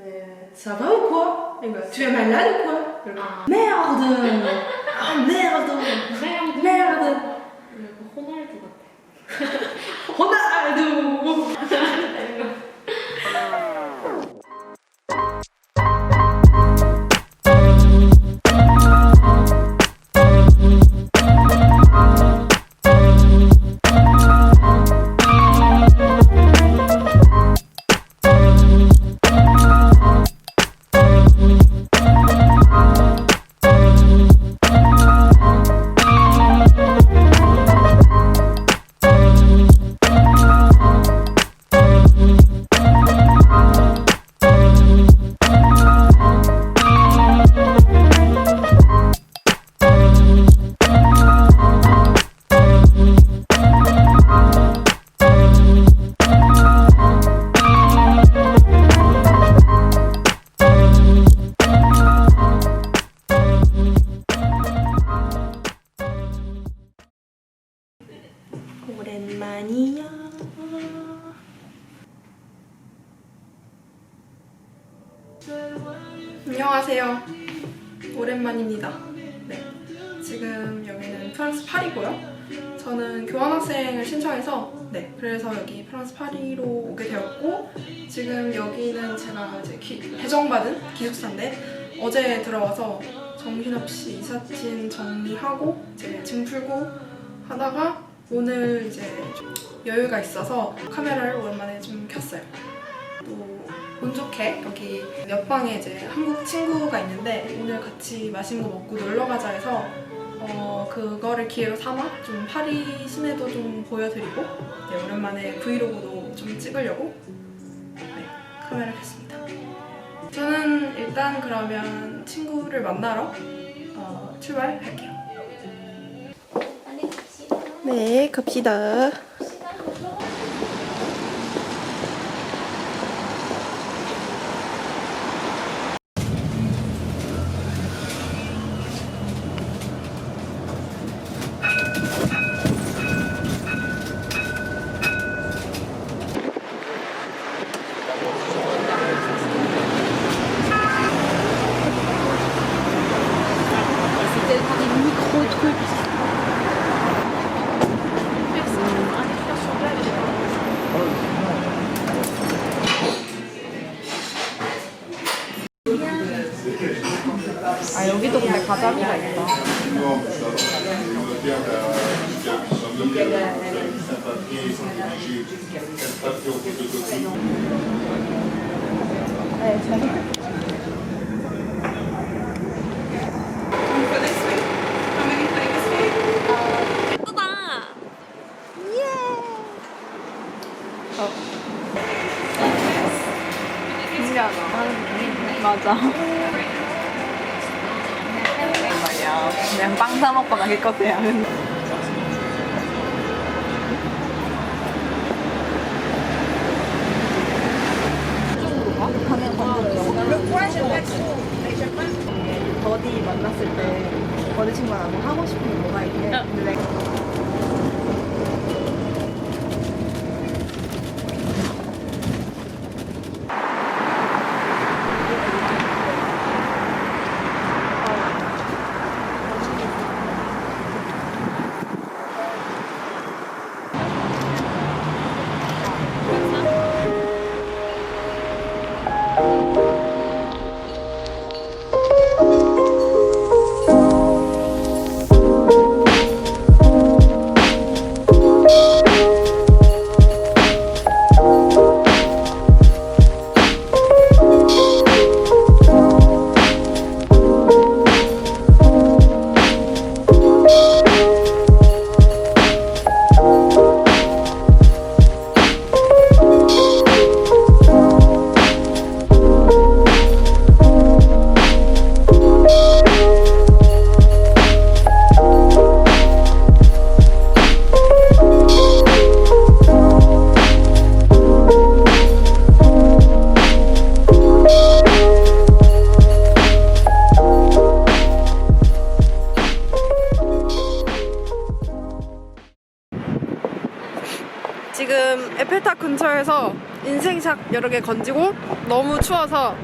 Euh, ça va ou quoi? Bah, tu es malade ou quoi? Ah. Merde! Ah merde! Merde. Merde! Euh, Ronaldo. Ronaldo! 배정받은 기숙사인데 어제 들어와서 정신없이 이삿짐 정리하고 이제 짐 풀고 하다가 오늘 이제 좀 여유가 있어서 카메라를 오랜만에 좀 켰어요. 또 운 좋게 여기 옆방에 이제 한국 친구가 있는데 오늘 같이 맛있는 거 먹고 놀러 가자 해서 어 그거를 기회로 삼아 좀 파리 시내도 좀 보여드리고 네, 오랜만에 브이로그도 좀 찍으려고 네, 카메라 켰습니다. 저는 일단 그러면 친구를 만나러 어, 출발할게요. 네, 갑시다. 아 여기도 근데 가자미가 있다. 네, 잘. 예쁘다. 신기하다. 맞아. 말이야. 그냥 기 인생샷 여러 개 건지고 너무 추워서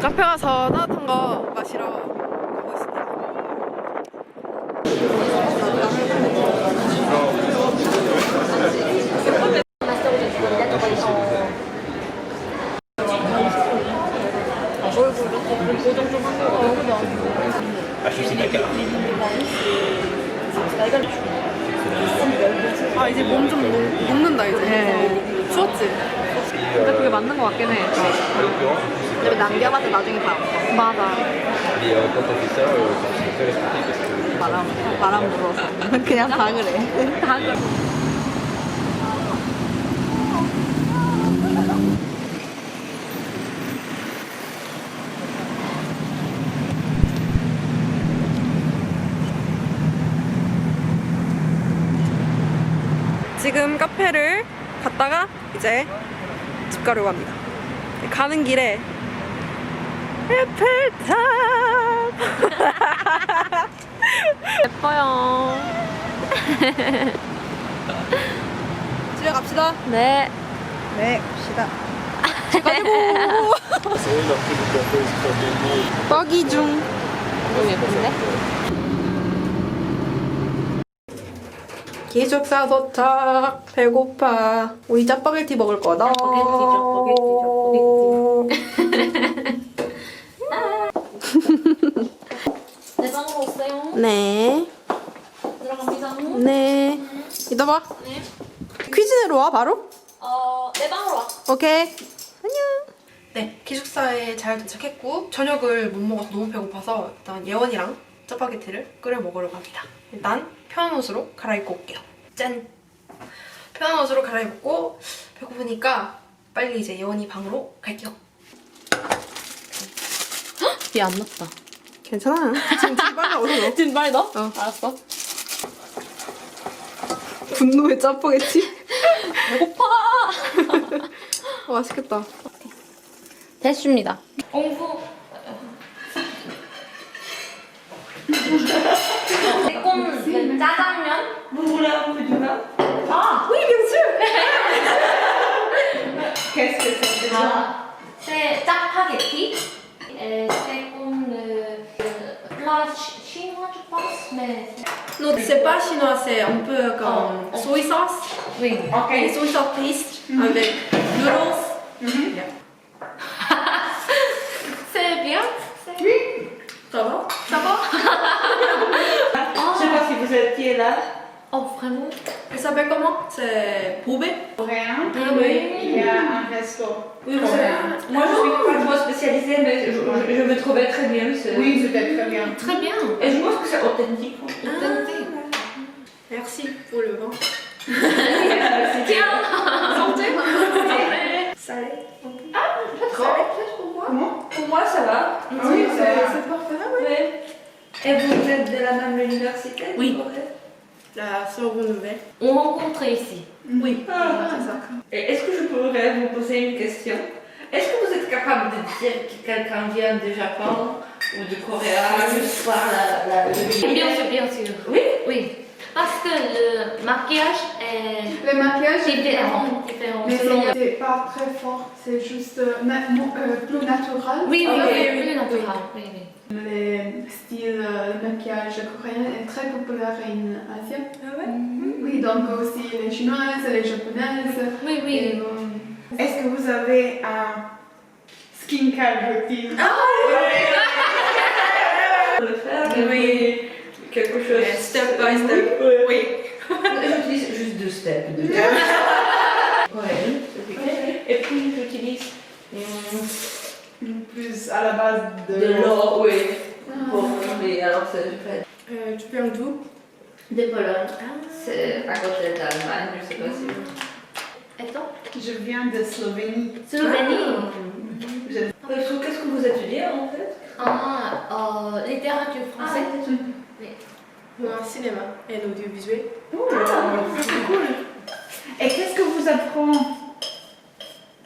카페 가서 따뜻한 거 마시러 가고 있습니다. 아 이제 몸 좀 녹는다 이제. 추웠지? 근데 그게 맞는 것 같긴 해. 근데 남겨봤자 나중에 다 없어. 맞아. 바람, 바람 불어서. 그냥 다 그래. 다 그래. 지금 카페를 갔다가 이제 집 가려고 합니다. 가는 길에 에펠탑 예뻐요. 집에 갑시다. 네. 네, 갑시다. pas bien. 먹이 중. 너무 예쁜데? 기숙사 도착. 배고파. 우리 짜파게티 먹을 거다. 내 방으로 오세요. 네. 들어갑니다. 네. 이따 봐. 네. 퀴즈 내러 와 바로? 어, 내 방으로 와. 오케이. 안녕. 네, 기숙사에 잘 도착했고 저녁을 못 먹어서 너무 배고파서 일단 예원이랑 짜파게티를 끓여 먹으러 갑니다. 일단 편한 옷으로 갈아입고 올게요. 짠. 편한 옷으로 갈아입고 배고프니까 빨리 이제 예원이 방으로 갈게요. 비안 났다. 괜찮아. 지금 빨리 어디 넣어? 지금 빨리 넣어? 어. 알았어. 분노의 짜파게티. 배고파. 어, 맛있겠다. 됐습니다. 공부. 새콤 짜장면. 아, oui, bien sûr. Qu'est-ce que c'est déjà? C'est 짜파게티. Et c'est comme le, le plat chi- chinois, je pense, mais Non, c'est pas chinois, c'est un peu comme Oh. soy sauce. oui. Et soy sauce paste avec noodles. Yeah. C'est bien. Ça va Ça va? Je sais pas si vous étiez là. Oh, vraiment? Il s'appelle comment? C'est Bobé Coréen. Ah oui. Il y a un resto. Oui, vous savez, moi je suis pas trop spécialisée, mais je, je- je me trouvais très bien. Oui, c'était très bien. Très bien. Et je pense que c'est authentique. Authentique. Merci pour le vin. Tiens. Santé. Salé. Ah. Peut-être pour moi. Comment Pour moi, ça va. Ah oui, c'est C'est parfait. Ouais. Et vous êtes de la même université Oui. La seconde nouvelle. On rencontre ici. Oui. Ah. c'est ça. Et est-ce que je pourrais vous poser une question? Est-ce que vous êtes capable de dire que quelqu'un vient du Japon ou du Corée juste par la, Bien sûr, bien sûr. Oui? Oui. Parce que le maquillage est Le maquillage est différent. différent. différent Mais c'est pas très fort, c'est juste euh, euh, plus naturel. Oui, oui, Ok. oui, plus naturel. Oui, oui. Le style euh, de maquillage coréen est très populaire en Asie. Ah ouais? Oui, donc aussi les chinoises, les japonaises. Oui, oui. euh, Est-ce que vous avez un skincare routine? Le faire mais oui. Quelque chose. Ouais, step by step. Ouais. Oui. J'utilise juste deux steps. Deux ouais, c'est ok. Et puis j'utilise hum, plus à la base de, de l'eau, oui. Ah. Pour, oui, alors c'est je fais Euh, tu viens d'où des Pologne. C'est à côté d'Allemagne, je sais pas si vous. Et toi Je viens de Slovénie. Slovénie. Euh, sur Qu'est-ce que vous étudiez en fait? Ah, euh, littérature française. Moi, cinéma et l'audiovisuel. C'est cool. Et qu'est-ce que vous apprenez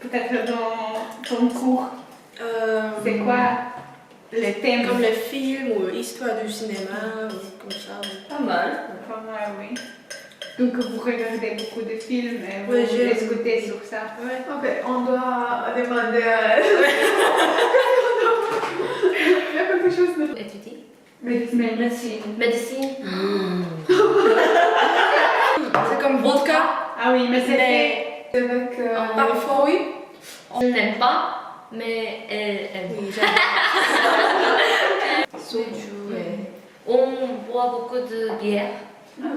peut-être dans ton cours? Euh, C'est quoi les thèmes Comme les films ou histoire du cinéma ou comme ça. Pas mal. Pas mal, oui. Donc vous regardez beaucoup de films et vous Oui, je- écoutez sur ça. Ok, on doit demander à... Il y a quelque chose de... merci. Médecine. Médecine. Ah. c'est comme vodka. Ah oui, mais c'est parfois, oui. Je n'aime pas, mais elle aime. Oui, On boit beaucoup de bière. Ah,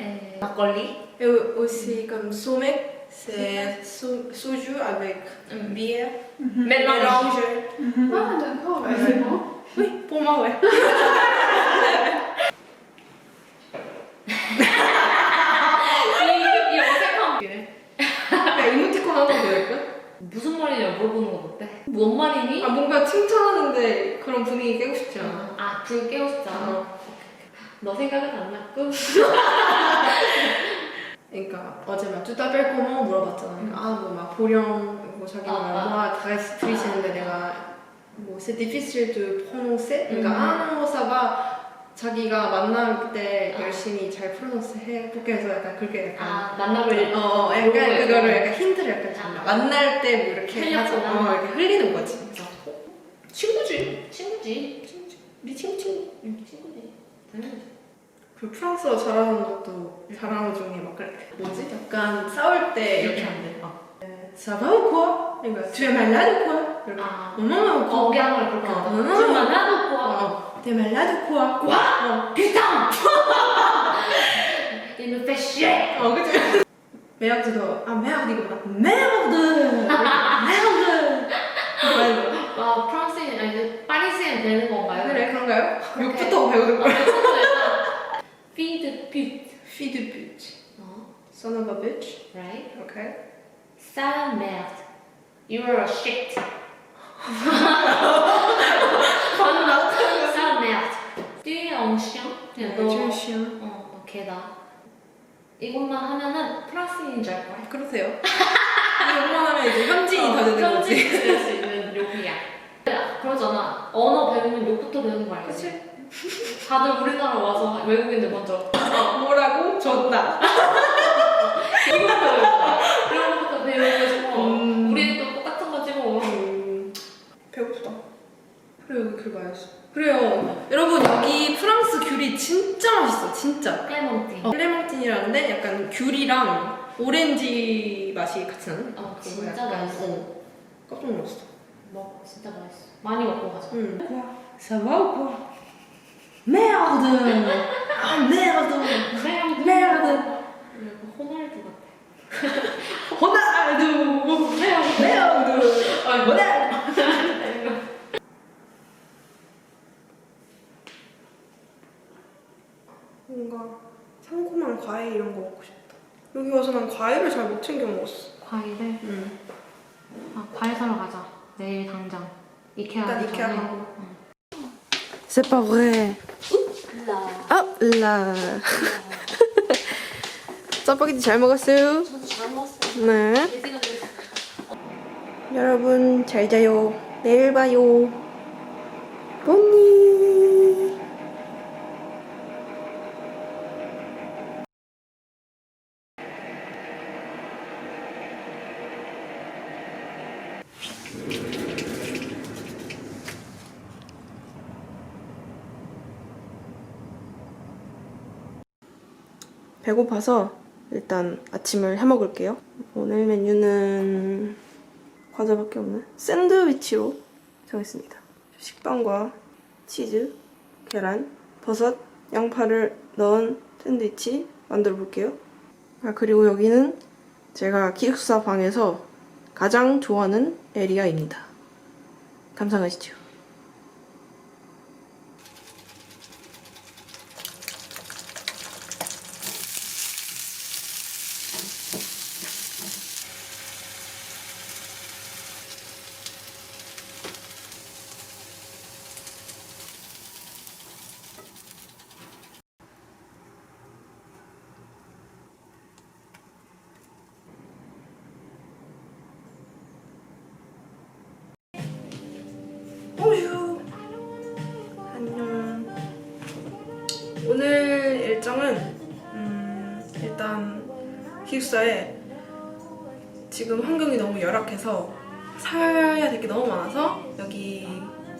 et Marcoli. Et aussi comme sommet, c'est soju avec mm. bière. Mais non, Ah, d'accord, c'est bon. Pour moi, ouais. 이, 이 어색함 야, 이모티콘 더 할까? 무슨 말이냐 물어보는 건 어때? 뭔 말이니? 아, 뭔가 칭찬하는데 그런 분위기 깨고 싶지 않아. 아, 불 깨고 싶지 않아. 너 생각은 안 났고? 그러니까 어제 막 뚜따 뺄 거면 물어봤잖아. 그러니까 아, 뭐 막 보령, 뭐 자기 아, 아. 뭐다 들이시는데 내가 뭐 c'est difficile de prononcer. 그러니까 음. 아나운서가 자기가 만날 때 아. 열심히 잘 프로넌스 해볼게 해서 약간 그렇게 약간 아, 만나볼 어, 어, 약간 그거에 그거를 약간 힌트를 약간 줬나. 아. 만날 때 뭐 이렇게 하죠. 흘렸구나. 어, 이렇게 흘리는 거지. 그래서 친구지. 친구지. 친구지. 우리 친구 친구. 응, 친구지. 당연하지. 그 프랑스어 잘하는 것도 잘하는 거 중에 막 그래. 뭐지? 약간 싸울 때 이렇게 안 돼. 어. Ça va ou quoi? 그러니까 tu es malade ou quoi? 이렇게. 아, 엄마만 억양을 그렇게 어, 하다. 어. 정말 나도 뭐. 어. Ou quoi? quoi? 어. Me fait chier! 어, 그치? 메아드도 아 메아드 메아드 이거 와, 프랑스인, 아니, 파리시엔 되는 건가요? 그래 그런가요? 그렇게. 욕부터 배우는 거야. Feed pute. Fille de pute. 어, Son of a bitch. right? Okay. Sale merde. You're a shit. Sale merde. Tu es un chien. 그냥 너, 좀 쉬워. 어, 너 개다. 이것만 하면은 프랑스인인 줄알 거야. 그러세요. 이것만 하면 이제 현지인이 다 되는 거지. 현지인 될수 있는 욕이야. 그러잖아. 언어 배우면 욕부터 배우는 거 알지? 다들 우리나라 와서 외국인들 먼저 뭐라고? 줬다. 이거부터 배우는 거야. 그런 배우고 그래 여기 귤 맛있어. 그래요. 여러분 여기 프랑스 귤이 진짜 맛있어. 진짜. 클레몬티. 어, 클레망틴이라는데 약간 귤이랑 오렌지 맛이 같이 나는? 어, 그거 진짜 약간, 맛있어. 어, 깜짝 놀랐어. 먹어, 진짜 맛있어. 많이 먹고 가자. 응. Ça va ou quoi? Merde! Ah merde! Merde! 호날두 같아. 호날두! Merde! 아, 호날두! 뭔가 상콤한 과일 이런 거 먹고 싶다. 여기 와서 난 과일을 잘 못 챙겨 먹었어. 과일을. 응. 아, 과일 사러 가자. 내일 당장. 이케아 일단 이케아 전에. 가고. 응. C'est pas vrai. 라. 아, 라. 짜파게티 잘 먹었어요. 잘 먹었어요. 네. 예지가 되게 여러분 잘 자요. 내일 봐요. 본니. 배고파서 일단 아침을 해 먹을게요. 오늘 메뉴는 과자밖에 없네. 샌드위치로 정했습니다. 식빵과 치즈, 계란, 버섯, 양파를 넣은 샌드위치 만들어 볼게요. 아, 그리고 여기는 제가 기숙사 방에서 가장 좋아하는 에리아입니다. 감상하시죠. 기숙사에 지금 환경이 너무 열악해서 사야 될 게 너무 많아서 여기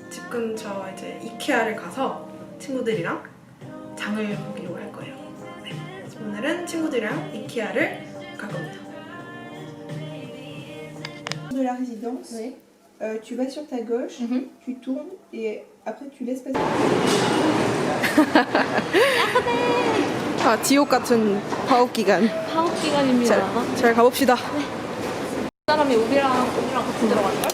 집 근처 이제 이케아를 가서 친구들이랑 장을 보기로 할 거예요. 네. 오늘은 친구들이랑 이케아를 갈 겁니다. De la résidence, euh, tu vas sur ta gauche, Mhm. tu tournes et après tu laisses passer. 아 지옥 같은 파업 기간. 파업 기간입니다. 잘, 잘 가봅시다. 사람이 우리랑 우리랑 같이 들어갈걸?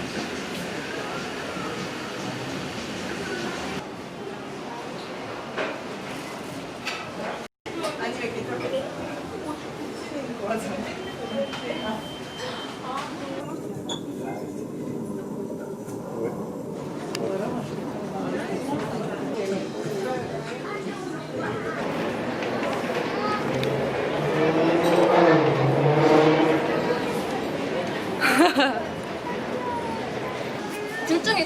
둘 중에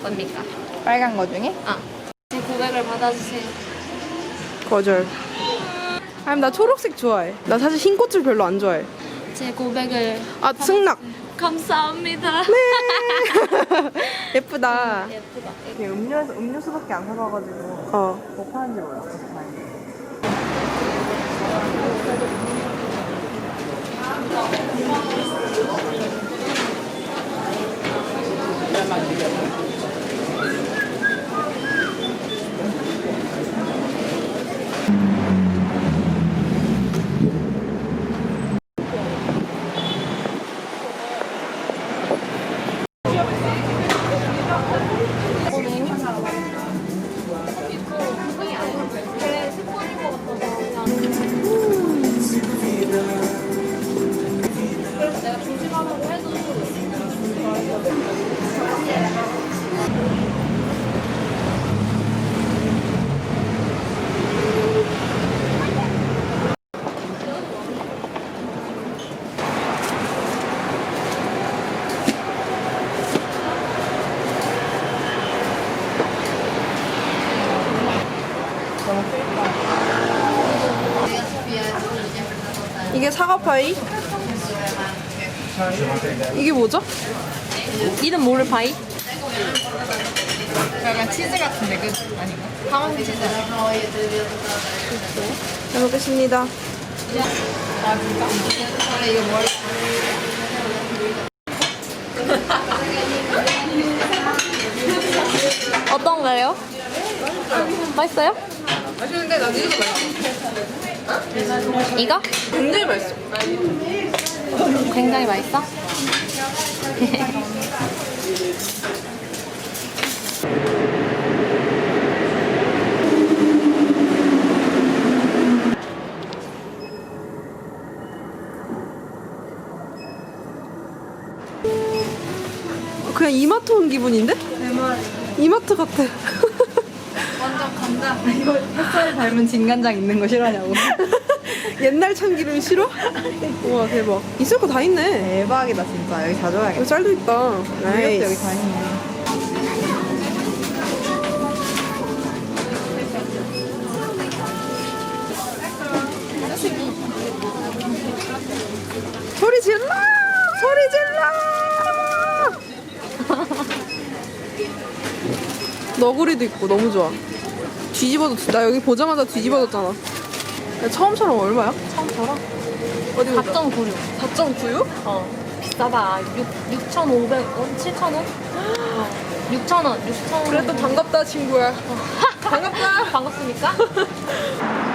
예쁩니까? 빨간 거 중에? 제 고백을 받아주세요. 거절. 아니 나 초록색 좋아해. 나 사실 흰 꽃을 별로 안 좋아해. 제 고백을 아 승낙. 감사합니다. 예쁘다. 예쁘다. 음료수, 음료수밖에 안 사봐가지고 어. 뭐 파는지 몰랐어. 그래서 사과파이? 이게 뭐죠? 이름 모를 파이? 약간 치즈 같은데 그 아닌가? 파마스 치즈. 잘 먹겠습니다. 원래 이거 뭘? 어떤가요? 맛있어요? 맛있는데 나 이거 맛있어. 이거? 굉장히 맛있어. 굉장히 맛있어? 그냥 이마트 온 기분인데? 이마트 같아. 이거 햇살 닮은 진간장 있는 거 싫어하냐고. 옛날 참기름 싫어? 우와 대박. 있을 거 다 있네. 대박이다 진짜. 여기 자주 와야겠다. 쌀도 있다. 이것도 나이스. 여기 다 있네. 소리 질러! 소리 질러! 너구리도 있고 너무 좋아. 뒤집어도 나 여기 보자마자 뒤집어졌잖아. 야, 처음처럼 얼마야? 처음처럼? 어디 보자. 4.96. 4.96? 어. 비싸다. 6, 6,500원? 7,000원? 어. 6,000원. 6,000원. 그래도 반갑다 친구야. 반갑다. 반갑습니까?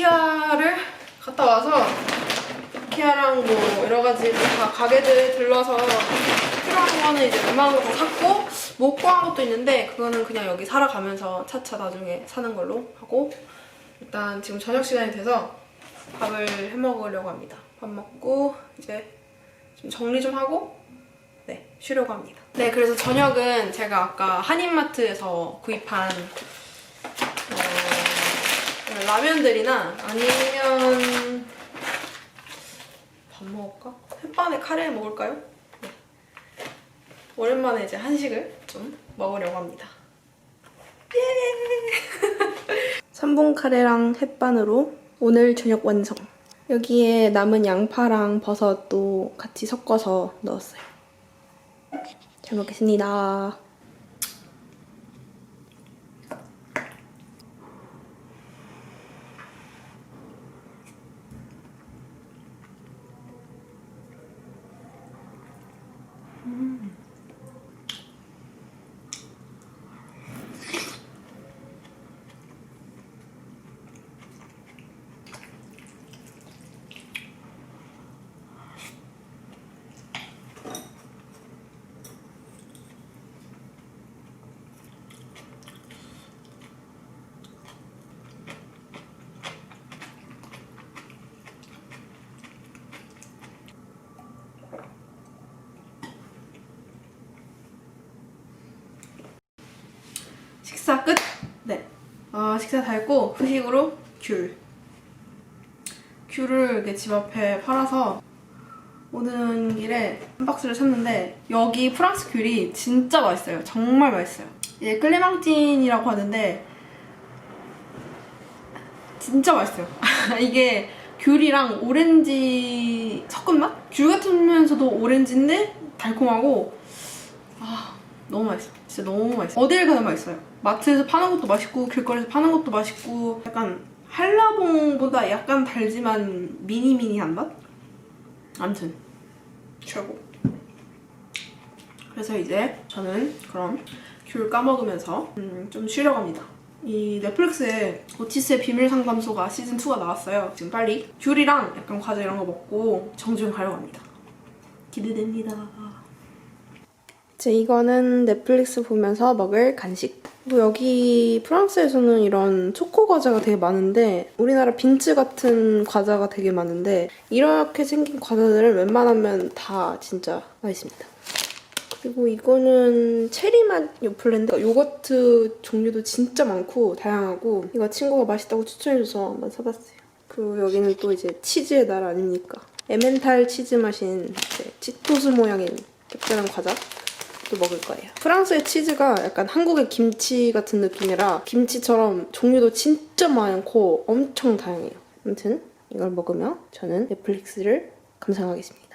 이케아를 갔다 와서 이케아랑 뭐 여러 가지 다 가게들 들러서 필요한 다 샀고 못 구한 것도 있는데 그거는 그냥 여기 살아가면서 차차 나중에 사는 걸로 하고 일단 지금 저녁 시간이 돼서 밥을 해 먹으려고 합니다. 밥 먹고 이제 좀 정리 좀 하고 네 쉬려고 합니다. 네 그래서 저녁은 제가 아까 한인마트에서 구입한 어, 라면들이나 아니면 밥 먹을까? 햇반에 카레 먹을까요? 네. 오랜만에 이제 한식을 좀 먹으려고 합니다. 예! 3분 카레랑 햇반으로 오늘 저녁 완성. 여기에 남은 양파랑 버섯도 같이 섞어서 넣었어요. 잘 먹겠습니다. 식사 끝? 네. 어, 식사 다 했고 후식으로 귤. 귤을 이렇게 집 앞에 팔아서 오는 길에 한 박스를 샀는데 여기 프랑스 귤이 진짜 맛있어요. 정말 맛있어요. 이제 클레망틴이라고 하는데 진짜 맛있어요. 이게 귤이랑 오렌지 섞은 맛? 귤 같으면서도 오렌지인데 달콤하고 아 너무 맛있어. 진짜 너무 맛있어. 어딜 가도 맛있어요. 마트에서 파는 것도 맛있고 길거리에서 파는 것도 맛있고 약간 한라봉보다 약간 달지만 미니미니한 맛? 암튼 최고. 그래서 이제 저는 그럼 귤 까먹으면서 음, 좀 쉬려고 합니다. 이 넷플릭스에 오티스의 비밀 상담소가 시즌 2가 나왔어요. 지금 빨리 귤이랑 약간 과자 이런 거 먹고 정주행 가려고 합니다. 기대됩니다. 이제 이거는 넷플릭스 보면서 먹을 간식. 그리고 여기 프랑스에서는 이런 초코 과자가 되게 많은데 우리나라 빈츠 같은 과자가 되게 많은데 이렇게 생긴 과자들은 웬만하면 다 진짜 맛있습니다. 그리고 이거는 체리맛 요플레인데 요거트 종류도 진짜 많고 다양하고 이거 친구가 맛있다고 추천해줘서 한번 사봤어요. 그리고 여기는 또 이제 치즈의 날 아닙니까? 에멘탈 치즈 맛인 치토스 모양인 특별한 과자 또 먹을 거예요. 프랑스의 치즈가 약간 한국의 김치 같은 느낌이라 김치처럼 종류도 진짜 많고 엄청 다양해요. 아무튼 이걸 먹으며 저는 넷플릭스를 감상하겠습니다.